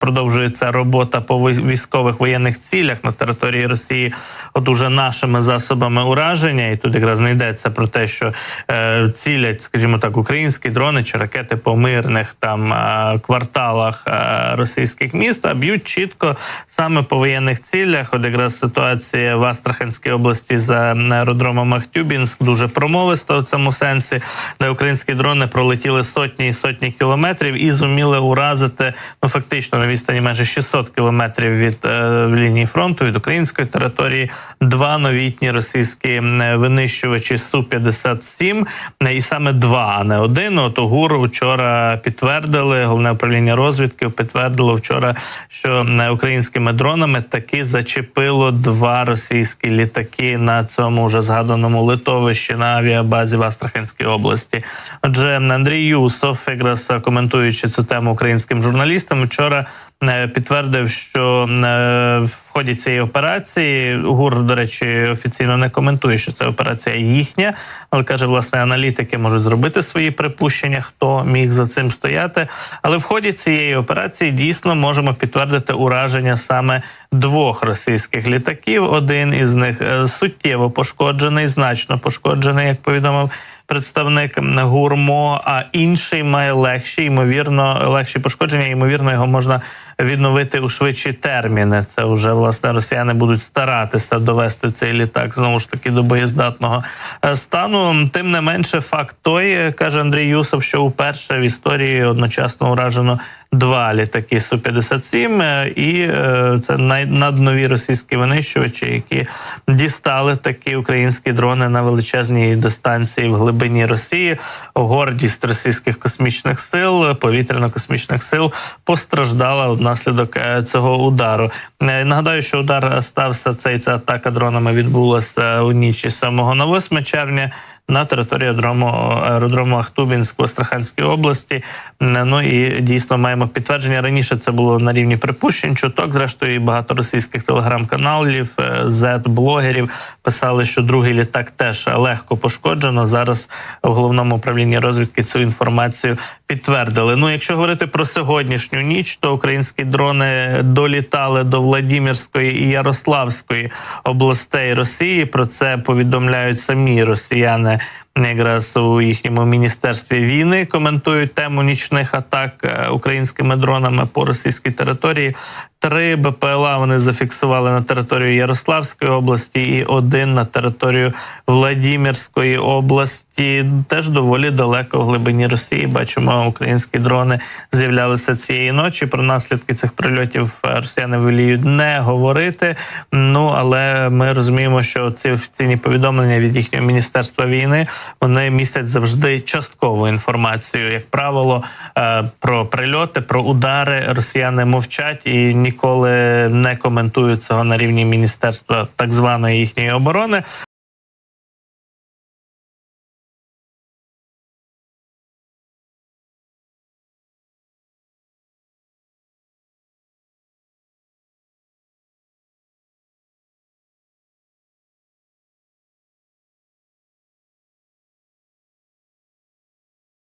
продовжується робота по військових воєнних цілях на території Росії, от уже нашими засобами ураження, і тут якраз не йдеться про те, що е, цілять, скажімо так, українські дрони чи ракети по мирних там е, кварталах е, російських міст, а б'ють чітко саме по воєнних цілях. От якраз ситуація в Астраханській області за аеродромом Ахтюбінськ дуже промовиста у цьому сенсі, де українські дрони пролетіли сотні і сотні кілометрів і зуміли уразити ну фактично відстані майже 600 кілометрів від е, лінії фронту від української території. Два новітні російські винищувачі су 57 і саме два, а не один. От ГУР вчора підтвердили головне управління розвідки. Підтвердило вчора, що м, українськими дронами таки зачепило два російські літаки на цьому вже згаданому литовищі на авіабазі в Астраханській області. Отже, Андрій Юсов, якраз коментуючи цю тему українським журналістам, вчора е, підтвердив, що е, в ході цієї операції ГУР, до речі, офіційно не коментує, що це операція їхня, але каже, власне, аналітики можуть зробити свої припущення, хто міг за цим стояти. Але в ході цієї операції дійсно можемо підтвердити ураження саме двох російських літаків. Один із них е, суттєво пошкоджений, значно пошкоджений, як повідомив представник гурмо, а інший має легші, ймовірно, легші пошкодження. Ймовірно, його можна відновити у швидші терміни. Це вже власне росіяни будуть старатися довести цей літак знову ж таки до боєздатного е, стану. Тим не менше, факт той е, каже Андрій Юсов, що уперше в історії одночасно уражено два літаки су 57 і е, це наднові російські винищувачі, які дістали такі українські дрони на величезній дистанції в глибині Росії. Гордість російських космічних сил, повітряно-космічних сил постраждала внаслідок е, цього удару. Е, Нагадаю, що удар стався цей ця атака дронами відбулася у ніч із 7 на 8 червня. На території аеродрому, аеродрому Ахтубінськ в Астраханській області. Ну і дійсно маємо підтвердження. Раніше це було на рівні припущень. Чуток, зрештою, і багато російських телеграм-каналів, зет-блогерів писали, що другий літак теж легко пошкоджено. Зараз в головному управлінні розвідки цю інформацію підтвердили. Ну, якщо говорити про сьогоднішню ніч, то українські дрони долітали до Владимирської і Ярославської областей Росії. Про це повідомляють самі росіяни. Якраз у їхньому міністерстві війни коментують тему нічних атак е, українськими дронами по російській території. Три БПЛА вони зафіксували на територію Ярославської області і один на територію Владимирської області. Теж доволі далеко в глибині Росії. Бачимо, українські дрони з'являлися цієї ночі. Про наслідки цих прильотів росіяни воліють не говорити. Ну але ми розуміємо, що ці офіційні повідомлення від їхнього міністерства війни вони містять завжди часткову інформацію. Як правило, е, про прильоти, про удари росіяни мовчать і ніколи не коментують цього на рівні міністерства так званої їхньої оборони.